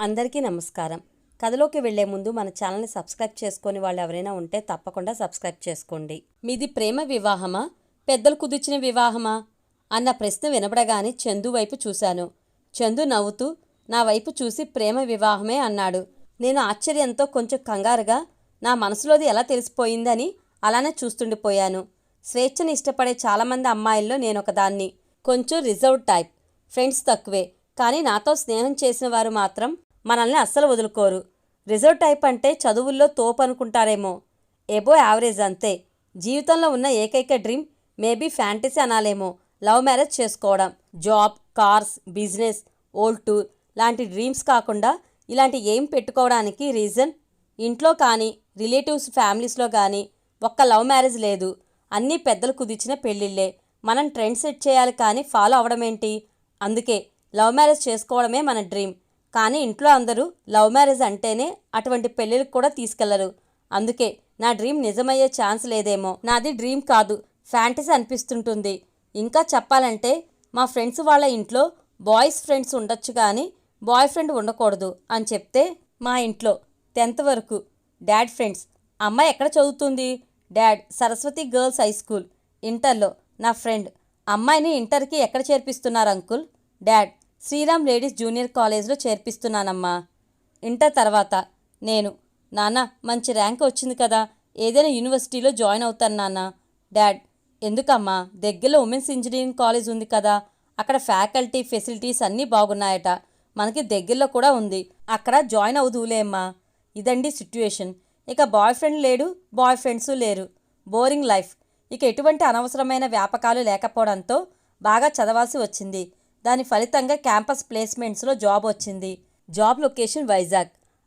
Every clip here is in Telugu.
అందరికీ నమస్కారం. కథలోకి వెళ్ళే ముందు మన ఛానల్ని సబ్స్క్రైబ్ చేసుకొని వాళ్ళు ఎవరైనా ఉంటే తప్పకుండా సబ్స్క్రైబ్ చేసుకోండి. మీది ప్రేమ వివాహమా? పెద్దలు కుదిర్చిన వివాహమా? అన్న ప్రశ్న వినపడగానే చందు వైపు చూశాను. చందు నవ్వుతూ నా వైపు చూసి ప్రేమ వివాహమే అన్నాడు. నేను ఆశ్చర్యంతో కొంచెం కంగారుగా నా మనసులోది ఎలా తెలిసిపోయిందని అలానే చూస్తుండిపోయాను. స్వేచ్ఛను ఇష్టపడే చాలామంది అమ్మాయిల్లో నేనొకదాన్ని. కొంచెం రిజర్వ్ టైప్ ఫ్రెండ్స్ తక్కువే. కానీ నాతో స్నేహం చేసిన వారు మాత్రం మనల్ని అస్సలు వదులుకోరు. రిజర్వ్ టైప్ అంటే చదువుల్లో తోపు అనుకుంటారేమో. ఎబో యావరేజ్ అంతే. జీవితంలో ఉన్న ఏకైక డ్రీమ్ మేబీ ఫ్యాంటసీ అనాలేమో. లవ్ మ్యారేజ్ చేసుకోవడం. Job cars business world tour లాంటి డ్రీమ్స్ కాకుండా ఇలాంటి ఏం పెట్టుకోవడానికి రీజన్? ఇంట్లో కానీ రిలేటివ్స్ ఫ్యామిలీస్లో కానీ ఒక్క లవ్ మ్యారేజ్ లేదు. అన్నీ పెద్దలు కుదిర్చిన పెళ్ళిళ్ళే. మనం ట్రెండ్ సెట్ చేయాలి కానీ ఫాలో అవడమేంటి అందుకే లవ్ మ్యారేజ్ చేసుకోవడమే మన డ్రీమ్. కానీ ఇంట్లో అందరూ లవ్ మ్యారేజ్ అంటేనే అటువంటి పెళ్ళిళ్ళకి కూడా తీసుకెళ్ళరు. అందుకే నా డ్రీమ్ నిజమయ్యే ఛాన్స్ లేదేమో. నాది డ్రీమ్ కాదు ఫ్యాంటసీ అనిపిస్తుంటుంది. ఇంకా చెప్పాలంటే మా ఫ్రెండ్స్ వాళ్ళ ఇంట్లో బాయ్స్ ఫ్రెండ్స్ ఉండొచ్చు కానీ బాయ్ ఫ్రెండ్ ఉండకూడదు అని చెప్తే మా ఇంట్లో టెన్త్ వరకు డాడ్ ఫ్రెండ్స్. అమ్మాయి ఎక్కడ చదువుతుంది? Dad Saraswati girls high school. ఇంటర్లో నా ఫ్రెండ్. అమ్మాయిని ఇంటర్కి ఎక్కడ చేర్పిస్తున్నారు uncle? Dad Sriram ladies junior కాలేజ్లో చేర్పిస్తున్నానమ్మా. ఇంటర్ తర్వాత నేను నాన్న మంచి ర్యాంక్ వచ్చింది కదా ఏదైనా యూనివర్సిటీలో జాయిన్ అవుతాను నాన్న. డాడ్ ఎందుకమ్మా దగ్గరలో ఉమెన్స్ ఇంజనీరింగ్ కాలేజ్ ఉంది కదా అక్కడ ఫ్యాకల్టీ ఫెసిలిటీస్ అన్నీ బాగున్నాయట మనకి దగ్గరలో కూడా ఉంది అక్కడ జాయిన్ అవుదువులేమ్మా ఇదండి సిట్యుయేషన్. ఇక బాయ్ ఫ్రెండ్ లేడు బాయ్ ఫ్రెండ్స్ లేరు. Boring life. ఇక ఎటువంటి అనవసరమైన వ్యాపకాలు లేకపోవడంతో బాగా చదవాల్సి వచ్చింది. దాని ఫలితంగా క్యాంపస్ ప్లేస్మెంట్స్లో జాబ్ వచ్చింది. Job location Vizag.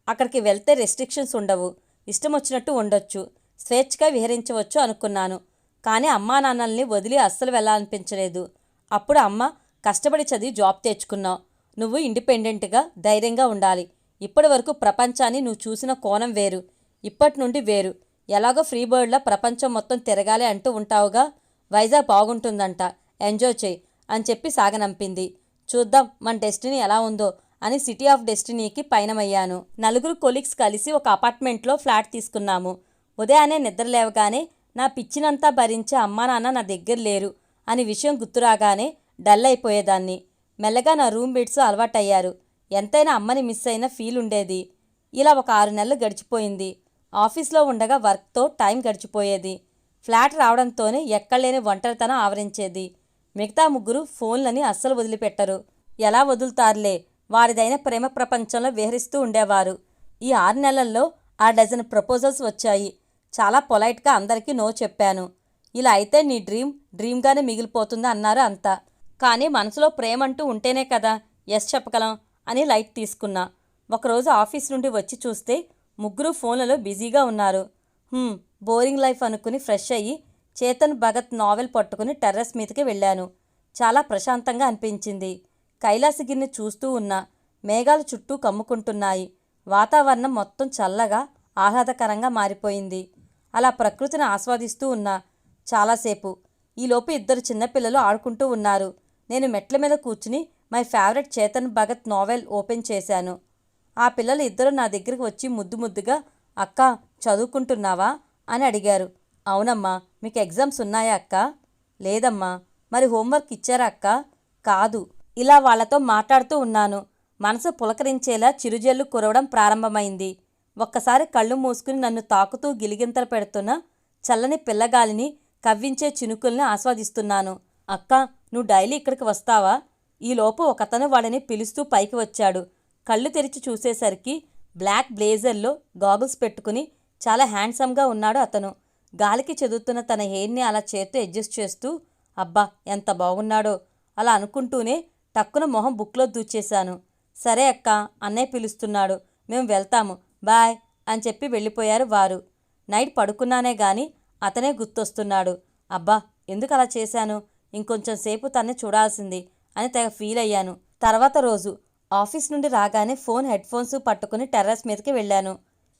అక్కడికి వెళ్తే రెస్ట్రిక్షన్స్ ఉండవు. ఇష్టం వచ్చినట్టు ఉండొచ్చు. స్వేచ్ఛగా విహరించవచ్చు అనుకున్నాను. కానీ అమ్మా నాన్నల్ని వదిలి అస్సలు వెళ్ళాలనిపించలేదు. అప్పుడు అమ్మ కష్టపడి చదివి జాబ్ తెచ్చుకున్నావు. నువ్వు ఇండిపెండెంట్గా ధైర్యంగా ఉండాలి. ఇప్పటి వరకు ప్రపంచాన్ని నువ్వు చూసిన కోణం వేరు. ఇప్పటి నుండి వేరు. ఎలాగో ఫ్రీ బర్డ్లా ప్రపంచం మొత్తం తిరగాలి అంటూ ఉంటావుగా? వైజాగ్ బాగుంటుందంట. ఎంజాయ్ చేయి. అని చెప్పి సాగనంపింది. చూద్దాం మన డెస్టినీ ఎలా ఉందో అని సిటీ ఆఫ్ డెస్టినీకి పయనమయ్యాను. నలుగురు కొలీగ్స్ కలిసి ఒక అపార్ట్మెంట్లో ఫ్లాట్ తీసుకున్నాము. ఉదయాన్నే నిద్ర లేవగానే నా పిచ్చినంతా భరించే అమ్మా నాన్న నా దగ్గర లేరు అని విషయం గుర్తురాగానే డల్ అయిపోయేదాన్ని. మెల్లగా నా రూమ్ అలవాటయ్యారు. ఎంతైనా అమ్మని మిస్ అయిన ఫీల్ ఉండేది. ఇలా ఒక ఆరు నెలలు గడిచిపోయింది. ఆఫీస్లో ఉండగా వర్క్తో టైం గడిచిపోయేది. ఫ్లాట్ రావడంతోనే ఎక్కడలేని ఒంటరితనం ఆవరించేది. మిగతా ముగ్గురు ఫోన్లని అస్సలు వదిలిపెట్టరు. ఎలా వదులుతారులే? వారిదైన ప్రేమ ప్రపంచంలో విహరిస్తూ ఉండేవారు. ఈ ఆరు నెలల్లో ఆ డజన్ ప్రపోజల్స్ వచ్చాయి. చాలా పొలైట్గా అందరికీ నో చెప్పాను. ఇలా అయితే నీ డ్రీమ్ డ్రీమ్గానే మిగిలిపోతుంది అన్నారు అంతా. కానీ మనసులో ప్రేమంటూ ఉంటేనే కదా ఎస్ చెప్పగలం అని లైట్ తీసుకున్నా. ఒకరోజు ఆఫీస్ నుండి వచ్చి చూస్తే ముగ్గురు ఫోన్లలో బిజీగా ఉన్నారు. బోరింగ్ లైఫ్ అనుకుని ఫ్రెష్ అయ్యి చేతన్ భగత్ నావెల్ పట్టుకుని టెర్రస్ మీదకి వెళ్ళాను. చాలా ప్రశాంతంగా అనిపించింది. కైలాసగిరిని చూస్తూ ఉన్నా మేఘాలు చుట్టూ కమ్ముకుంటున్నాయి. వాతావరణం మొత్తం చల్లగా ఆహ్లాదకరంగా మారిపోయింది. అలా ప్రకృతిని ఆస్వాదిస్తూ ఉన్నా చాలాసేపు. ఈలోపు ఇద్దరు చిన్నపిల్లలు ఆడుకుంటూ ఉన్నారు. నేను మెట్ల మీద కూర్చుని my favourite Chetan Bhagat novel open చేశాను. ఆ పిల్లలు ఇద్దరు నా దగ్గరికి వచ్చి ముద్దు ముద్దుగా అక్క చదువుకుంటున్నావా? అని అడిగారు. అవునమ్మా మీకు ఎగ్జామ్స్ ఉన్నాయా అక్క? లేదమ్మా మరి హోంవర్క్ ఇచ్చారా అక్క? కాదు. ఇలా వాళ్ళతో మాట్లాడుతూ ఉన్నాను. మనసు పులకరించేలా చిరుజల్లు కురవడం ప్రారంభమైంది. ఒక్కసారి కళ్ళు మూసుకుని నన్ను తాకుతూ గిలిగింతలు పెడుతున్న చల్లని పిల్లగాలిని కవ్వించే చినుకుల్ని ఆస్వాదిస్తున్నాను. అక్క నువ్వు డైలీ ఇక్కడికి వస్తావా? ఈలోపు ఒకతను వాడిని పిలుస్తూ పైకి వచ్చాడు. కళ్ళు తెరిచి చూసేసరికి బ్లాక్ బ్లేజర్లో గాగుల్స్ పెట్టుకుని చాలా హ్యాండ్సమ్గా ఉన్నాడు అతను. గాలికి చెదుతున్న తన హెయిర్ని అలా చేత్తో అడ్జస్ట్ చేస్తూ అబ్బా ఎంత బాగున్నాడో అలా అనుకుంటూనే టక్కున మొహం బుక్లో దూచేశాను సరే అక్క అన్నయ్య పిలుస్తున్నాడు. మేము వెళ్తాము. బాయ్ అని చెప్పి వెళ్ళిపోయారు వారు. నైట్ పడుకున్నానే గాని అతనే గుర్తొస్తున్నాడు. అబ్బా ఎందుకు అలా చేశాను? ఇంకొంచెం సేపు తన్ని చూడాల్సింది అని తెగ ఫీల్ అయ్యాను. తర్వాత రోజు ఆఫీస్ నుండి రాగానే ఫోన్ హెడ్ ఫోన్స్ పట్టుకుని టెర్రస్ మీదకి వెళ్ళాను.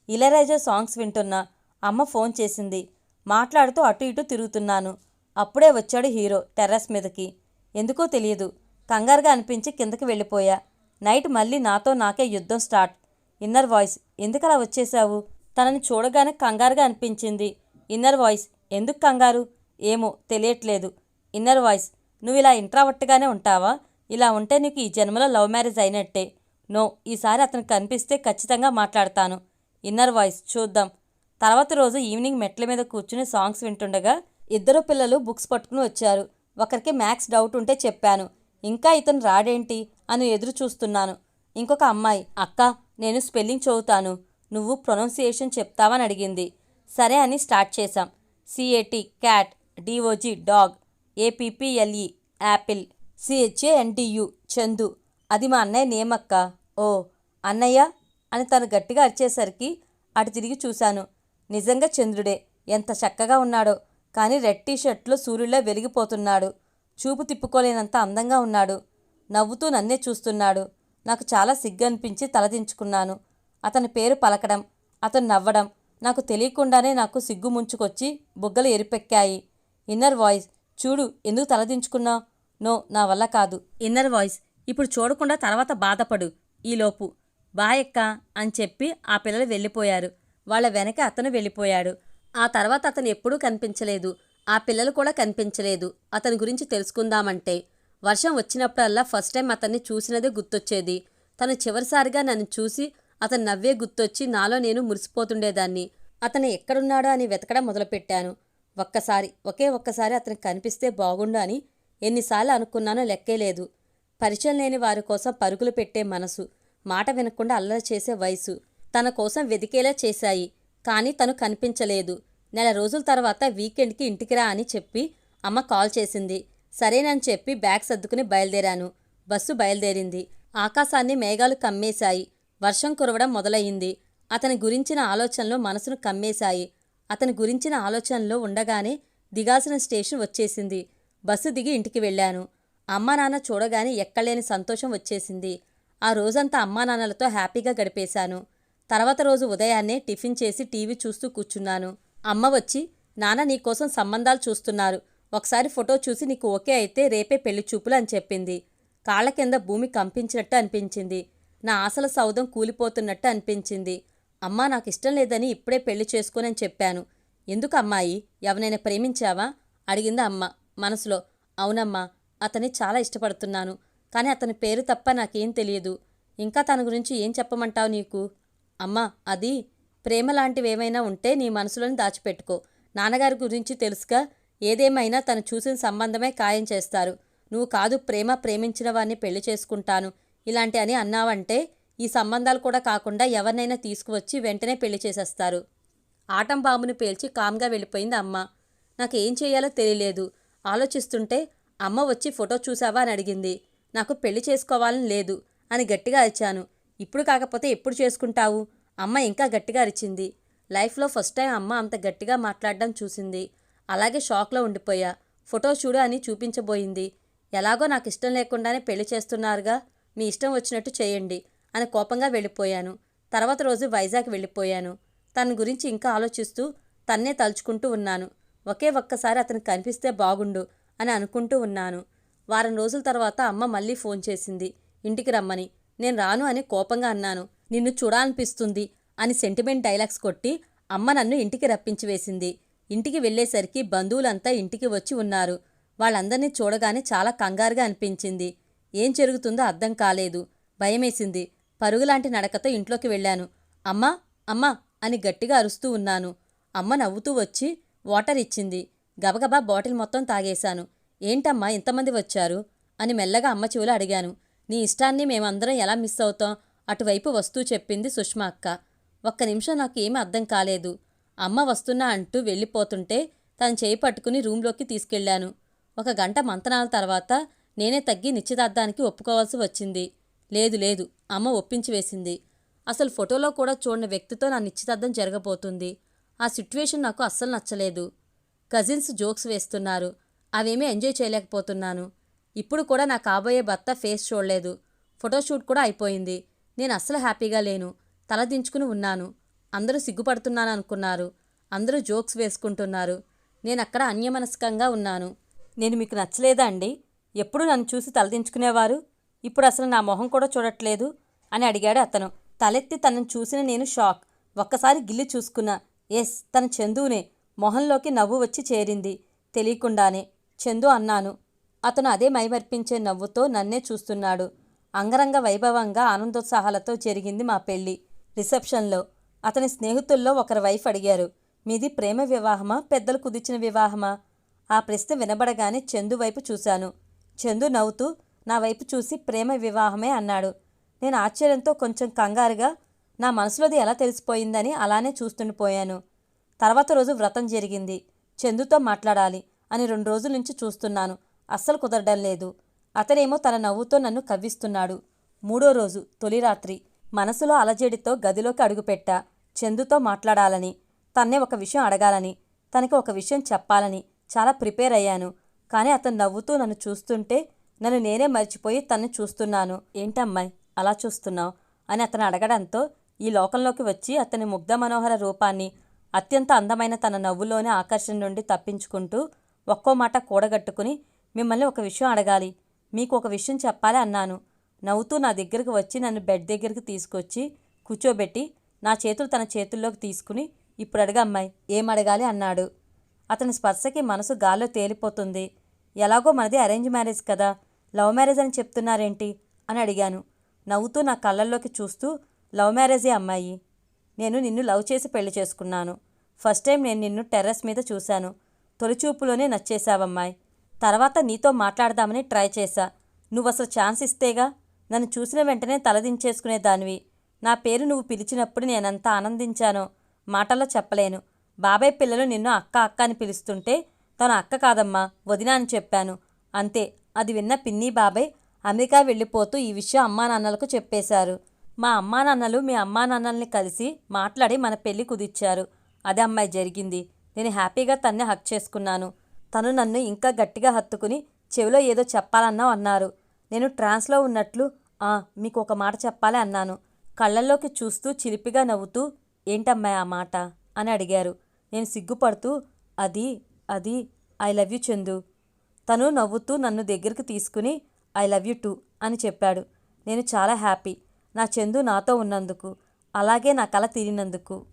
ఇళయరాజా సాంగ్స్ వింటున్నా. అమ్మ ఫోన్ చేసింది. మాట్లాడుతూ అటు ఇటు తిరుగుతున్నాను. అప్పుడే వచ్చాడు హీరో టెర్రస్ మీదకి. ఎందుకో తెలియదు. కంగారుగా అనిపించి కిందకి వెళ్ళిపోయా. నైట్ మళ్ళీ నాతో నాకే యుద్ధం స్టార్ట్. Inner voice. ఎందుకలా వచ్చేశావు? తనని చూడగానే కంగారుగా అనిపించింది. Inner voice. ఎందుకు కంగారు? ఏమో తెలియట్లేదు. Inner voice. నువ్వు ఇలా ఇంట్రావర్ట్గానే ఉంటావా? ఇలా ఉంటే నీకు ఈ జన్మలో లవ్ మ్యారేజ్ అయినట్టే. నో ఈసారి అతను కనిపిస్తే ఖచ్చితంగా మాట్లాడతాను. Inner voice. చూద్దాం. తర్వాత రోజు ఈవినింగ్ మెట్ల మీద కూర్చుని సాంగ్స్ వింటుండగా ఇద్దరు పిల్లలు బుక్స్ పట్టుకుని వచ్చారు. ఒకరికి మ్యాథ్స్ డౌట్ ఉంటే చెప్పాను. ఇంకా ఇతను రాడేంటి? అని ఎదురు చూస్తున్నాను. ఇంకొక అమ్మాయి అక్క నేను స్పెల్లింగ్ చదువుతాను. నువ్వు ప్రొనౌన్సియేషన్ చెప్తావని అడిగింది. సరే అని స్టార్ట్ చేశాం. C A T cat D O G dog A P P L E apple C H A N D U Chandu. అది మా అన్నయ్య నేమక్క ఓ అన్నయ్య? అని తను గట్టిగా అరిచేసరికి అటు తిరిగి చూశాను. నిజంగా చంద్రుడే. ఎంత చక్కగా ఉన్నాడో. కానీ రెడ్ టీషర్ట్లో సూర్యుల్లో వెలిగిపోతున్నాడు. చూపు తిప్పుకోలేనంత అందంగా ఉన్నాడు. నవ్వుతూ నన్నే చూస్తున్నాడు. నాకు చాలా సిగ్గనిపించి తలదించుకున్నాను అతని పేరు పలకడం అతను నవ్వడం నాకు తెలియకుండానే నాకు సిగ్గు ముంచుకొచ్చి బుగ్గలు ఎరిపెక్కాయి. ఇన్నర్ వాయిస్ చూడు ఎందుకు తలదించుకున్నావు నో నా వల్ల కాదు. ఇన్నర్ వాయిస్ ఇప్పుడు చూడకుండా తర్వాత బాధపడు. ఈలోపు బాయక్క అని చెప్పి ఆ పిల్లలు వెళ్ళిపోయారు. వాళ్ళ వెనక అతను వెళ్ళిపోయాడు. ఆ తర్వాత అతను ఎప్పుడూ కనిపించలేదు. ఆ పిల్లలు కూడా కనిపించలేదు. అతని గురించి తెలుసుకుందామంటే వర్షం వచ్చినప్పుడల్లా ఫస్ట్ టైం అతన్ని చూసినదే గుర్తొచ్చేది. తను చివరిసారిగా నన్ను చూసి అతను నవ్వే గుర్తొచ్చి నాలో నేను మురిసిపోతుండేదాన్ని. అతను ఎక్కడున్నాడో అని వెతకడం మొదలుపెట్టాను. ఒక్కసారి ఒకే ఒక్కసారి అతనికి కనిపిస్తే బాగుండు అని ఎన్నిసార్లు అనుకున్నానో లెక్కే లేదు. పరిచయం లేని వారి కోసం పరుగులు పెట్టే మనసు మాట వినకుండా అల్లరి చేసే వయసు. తన కోసం వెదికేలా చేశాయి. కానీ తను కనిపించలేదు. నెల రోజుల తర్వాత వీకెండ్కి ఇంటికి రా అని చెప్పి అమ్మ కాల్ చేసింది. సరేనని చెప్పి బ్యాగ్ సర్దుకుని బయలుదేరాను. బస్సు బయలుదేరింది. ఆకాశాన్ని మేఘాలు కమ్మేశాయి. వర్షం కురవడం మొదలయ్యింది. అతని గురించిన ఆలోచనలు మనసును కమ్మేశాయి. అతని గురించిన ఆలోచనలో ఉండగానే దిగాల్సిన స్టేషన్ వచ్చేసింది. బస్సు దిగి ఇంటికి వెళ్ళాను. అమ్మా నాన్న చూడగానే ఎక్కలేని సంతోషం వచ్చేసింది. ఆ రోజంతా అమ్మా నాన్నలతో హ్యాపీగా గడిపేశాను. తర్వాత రోజు ఉదయాన్నే టిఫిన్ చేసి టీవీ చూస్తూ కూర్చున్నాను. అమ్మ వచ్చి నాన్న నీకోసం సంబంధాలు చూస్తున్నారు. ఒకసారి ఫోటో చూసి నీకు ఓకే అయితే రేపే పెళ్ళి చూపులు అని చెప్పింది. కాళ్ళ కింద భూమి కంపించినట్టు అనిపించింది. నా ఆశల సౌధం కూలిపోతున్నట్టు అనిపించింది. అమ్మా నాకు ఇష్టం లేదని ఇప్పుడే పెళ్ళి చేసుకోనని చెప్పాను. ఎందుకు అమ్మాయి? ఎవనైనా ప్రేమించావా? అడిగింది అమ్మ మనసులో. అవునమ్మా అతన్ని చాలా ఇష్టపడుతున్నాను. కానీ అతని పేరు తప్ప నాకేం తెలియదు. ఇంకా తన గురించి ఏం చెప్పమంటావు నీకు? అమ్మా అది. ప్రేమ లాంటివేమైనా ఉంటే నీ మనసులోని దాచిపెట్టుకో. నాన్నగారి గురించి తెలుసుగా. ఏదేమైనా తను చూసిన సంబంధమే ఖాయం చేస్తారు. నువ్వు కాదు ప్రేమ ప్రేమించిన వారిని పెళ్ళి చేసుకుంటాను. ఇలాంటి అని అన్నావంటే ఈ సంబంధాలు కూడా కాకుండా ఎవరినైనా తీసుకువచ్చి వెంటనే పెళ్ళి చేసేస్తారు. ఆటం బాంబుని పేల్చి కామ్గా వెళ్ళిపోయింది అమ్మ. నాకు ఏం చేయాలో తెలియలేదు. ఆలోచిస్తుంటే అమ్మ వచ్చి ఫోటో చూసావా అని అడిగింది. నాకు పెళ్ళి చేసుకోవాలని లేదు అని గట్టిగా అరిచాను. ఇప్పుడు కాకపోతే ఎప్పుడు చేసుకుంటావు? అమ్మ ఇంకా గట్టిగా అరిచింది. లైఫ్లో ఫస్ట్ టైం అమ్మ అంత గట్టిగా మాట్లాడడం చూసింది. అలాగే షాక్లో ఉండిపోయా. ఫోటో చూడు అని చూపించబోయింది. ఎలాగో నాకు ఇష్టం లేకుండానే పెళ్ళి చేస్తున్నారుగా. మీ ఇష్టం వచ్చినట్టు చేయండి అని కోపంగా వెళ్ళిపోయాను. తర్వాత రోజు వైజాగ్ వెళ్ళిపోయాను. తన గురించి ఇంకా ఆలోచిస్తూ తన్నే తలుచుకుంటూ ఉన్నాను. ఒకే ఒక్కసారి అతను కనిపిస్తే బాగుండు అని అనుకుంటూ ఉన్నాను. వారం రోజుల తర్వాత అమ్మ మళ్ళీ ఫోన్ చేసింది. ఇంటికి రమ్మని. నేను రాను అని కోపంగా అన్నాను. నిన్ను చూడాలనిపిస్తుంది అని సెంటిమెంట్ డైలాగ్స్ కొట్టి అమ్మ నన్ను ఇంటికి రప్పించి వేసింది ఇంటికి వెళ్ళేసరికి బంధువులంతా ఇంటికి వచ్చి ఉన్నారు. వాళ్ళందరినీ చూడగానే చాలా కంగారుగా అనిపించింది. ఏం జరుగుతుందో అర్థం కాలేదు. భయమేసింది. పరుగులాంటి నడకతో ఇంట్లోకి వెళ్ళాను. అమ్మా అమ్మా అని గట్టిగా అరుస్తూ ఉన్నాను. అమ్మ నవ్వుతూ వచ్చి వాటర్ ఇచ్చింది. గబగబా బాటిల్ మొత్తం తాగేశాను. ఏంటమ్మా ఇంతమంది వచ్చారు? అని మెల్లగా అమ్మ చెవులు అడిగాను. నీ ఇష్టాన్ని మేమందరం ఎలా మిస్ అవుతాం? అటువైపు వస్తూ చెప్పింది సుష్మా అక్క. ఒక్క నిమిషం నాకు ఏమీ అర్థం కాలేదు. అమ్మ వస్తున్నా అంటూ వెళ్ళిపోతుంటే తను చేయి పట్టుకుని రూంలోకి తీసుకెళ్ళాను ఒక గంట మంతనాల తర్వాత నేనే తగ్గి నిశ్చితార్థానికి ఒప్పుకోవాల్సి వచ్చింది. లేదు లేదు అమ్మ ఒప్పించి వేసింది. అసలు ఫోటోలో కూడా చూడని వ్యక్తితో నా నిశ్చితార్థం జరగబోతుంది. ఆ సిట్యువేషన్ నాకు అస్సలు నచ్చలేదు. కజిన్స్ జోక్స్ వేస్తున్నారు. అవేమీ ఎంజాయ్ చేయలేకపోతున్నాను. ఇప్పుడు కూడా నా కాబోయే భర్త ఫేస్ చూడలేదు. ఫోటోషూట్ కూడా అయిపోయింది. నేను అస్సలు హ్యాపీగా లేను. తలదించుకుని ఉన్నాను. అందరూ సిగ్గుపడుతున్నాను అనుకున్నారు. అందరూ జోక్స్ వేసుకుంటున్నారు. నేను అక్కడ అన్యమనస్కంగా ఉన్నాను. నేను మీకు నచ్చలేదా అండి? ఎప్పుడు నన్ను చూసి తలదించుకునేవారు ఇప్పుడు అసలు నా మొహం కూడా చూడట్లేదు అని అడిగాడు అతను. తలెత్తి తనను చూసిన నేను షాక్. ఒక్కసారి గిల్లి చూసుకున్నా. ఎస్ తన చందువునే. మొహంలోకి నవ్వు వచ్చి చేరింది. తెలియకుండానే. చందు అన్నాను. అతను అదే మైమర్పించే నవ్వుతో నన్నే చూస్తున్నాడు. అంగరంగ వైభవంగా ఆనందోత్సాహాలతో జరిగింది మా పెళ్ళి రిసెప్షన్లో అతని స్నేహితుల్లో ఒకరి వైఫ్ అడిగారు మీది ప్రేమ వివాహమా? పెద్దలు కుదిర్చిన వివాహమా? ఆ ప్రశ్న వినబడగానే చందు వైపు చూశాను. చందు నవ్వుతూ నా వైపు చూసి ప్రేమ వివాహమే అన్నాడు. నేను ఆశ్చర్యంతో కొంచెం కంగారుగా నా మనసులోది ఎలా తెలిసిపోయిందని అలానే చూస్తుండిపోయాను తర్వాత రోజు వ్రతం జరిగింది. చందుతో మాట్లాడాలి అని రెండు రోజుల నుంచి చూస్తున్నాను. అస్సలు కుదరడం లేదు. అతనేమో తన నవ్వుతో నన్ను కవ్విస్తున్నాడు. మూడో రోజు తొలి రాత్రి మనసులో అలజడితో గదిలోకి అడుగుపెట్టా. చందుతో మాట్లాడాలని తన్నే ఒక విషయం అడగాలని తనకి ఒక విషయం చెప్పాలని చాలా ప్రిపేర్ అయ్యాను. కానీ అతను నవ్వుతూ నన్ను చూస్తుంటే నన్ను నేనే మర్చిపోయి తన్ను చూస్తున్నాను. ఏంటమ్మాయి అలా చూస్తున్నావు? అని అతను అడగడంతో ఈ లోకంలోకి వచ్చి అతని ముగ్ధ మనోహర రూపాన్ని అత్యంత అందమైన తన నవ్వులోని ఆకర్షణ నుండి తప్పించుకుంటూ ఒక్కో మాట కూడగట్టుకుని మిమ్మల్ని ఒక విషయం అడగాలి. మీకు ఒక విషయం చెప్పాలి అన్నాను. నవ్వుతూ నా దగ్గరకు వచ్చి నన్ను బెడ్ దగ్గరికి తీసుకొచ్చి కూర్చోబెట్టి నా చేతులు తన చేతుల్లోకి తీసుకుని ఇప్పుడు అడగమ్మాయి ఏం అడగాలి అన్నాడు. అతని స్పర్శకి మనసు గాల్లో తేలిపోతుంది. ఎలాగో మనది అరేంజ్ మ్యారేజ్ కదా లవ్ మ్యారేజ్ అని చెప్తున్నారేంటి అని అడిగాను. నవ్వుతూ నా కళ్ళల్లోకి చూస్తూ లవ్ మ్యారేజే అమ్మాయి? నేను నిన్ను లవ్ చేసి పెళ్ళి చేసుకున్నాను. ఫస్ట్ టైం నేను నిన్ను టెర్రస్ మీద చూశాను. తొలిచూపులోనే నచ్చేశావమ్మాయి. తర్వాత నీతో మాట్లాడదామని ట్రై చేశా. నువ్వు అసలు ఛాన్స్ ఇస్తేగా? నన్ను చూసిన వెంటనే తలదించేసుకునేదానివి నా పేరు నువ్వు పిలిచినప్పుడు నేనంత ఆనందించానో. మాటల్లో చెప్పలేను. బాబాయ్ పిల్లలు నిన్ను అక్క అక్క అని పిలుస్తుంటే తను అక్క కాదమ్మా వదిన అని చెప్పాను. అంతే అది విన్న పిన్ని బాబాయ్ అమెరికా వెళ్ళిపోతూ ఈ విషయం అమ్మా నాన్నలకు చెప్పేశారు. మా అమ్మా నాన్నలు మీ అమ్మా నాన్నల్ని కలిసి మాట్లాడి మన పెళ్ళి కుదిర్చారు. అదే అమ్మాయి జరిగింది. నేను హ్యాపీగా తన్నే హక్ చేసుకున్నాను. తను నన్ను ఇంకా గట్టిగా హత్తుకుని చెవిలో ఏదో చెప్పాలన్నావు అన్నారు. నేను ట్రాన్స్లో ఉన్నట్లు "ఆ, మీకు ఒక మాట చెప్పాలి అన్నాను. కళ్ళల్లోకి చూస్తూ చిలిపిగా నవ్వుతూ ఏంటమ్మా ఆ మాట? అని అడిగారు. నేను సిగ్గుపడుతూ అది అది ఐ లవ్ యూ చందు. తను నవ్వుతూ నన్ను దగ్గరికి తీసుకుని ఐ లవ్ యూ టూ అని చెప్పాడు. నేను చాలా హ్యాపీ. నా చందు నాతో ఉన్నందుకు అలాగే నా కల తీరినందుకు.